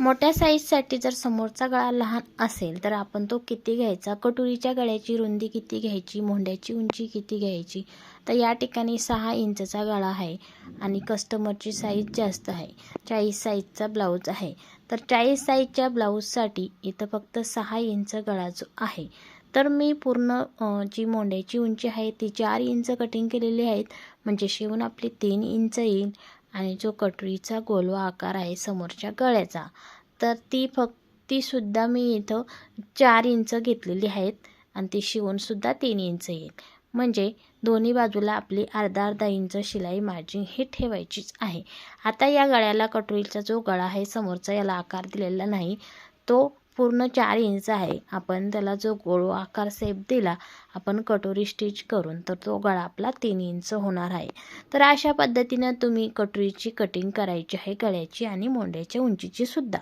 मोठ्या साईजसाठी जर समोरचा गळा लहान असेल तर आपण तो किती घ्यायचा? कटोरीच्या गळ्याची रुंदी किती घ्यायची? मोंड्याची उंची किती घ्यायची? तर या ठिकाणी सहा इंचचा गळा आहे आणि कस्टमरची साईज जास्त आहे. चाळीस साईजचा ब्लाऊज आहे. तर चाळीस साईजच्या ब्लाऊजसाठी इथं फक्त सहा इंच गळा जो आहे तर मी पूर्ण जी मोंड्याची उंची आहे ती चार इंच कटिंग केलेली आहेत. म्हणजे शिवून आपली तीन इंच येईल. आणि जो कटोरीचा गोलवा आकार आहे समोरच्या गळ्याचा तर ती फक्त तीसुद्धा मी इथं चार इंच घेतलेली आहेत आणि ती शिवूनसुद्धा तीन इंच येईल. म्हणजे दोन्ही बाजूला आपली अर्धा अर्धा इंच शिलाई मार्जिन ही ठेवायचीच आहे. आता या गळ्याला कटोरीचा जो गळा आहे समोरचा याला आकार दिलेला नाही तो पूर्ण चार इंच आहे. आपण त्याला जो गोळ आकार सेप दिला आपण कटोरी स्टिच करून तर तो गळा आपला तीन इंच होणार आहे. तर अशा पद्धतीनं तुम्ही कटोरीची कटिंग करायची आहे गळ्याची आणि मोंड्याच्या उंचीची सुद्धा.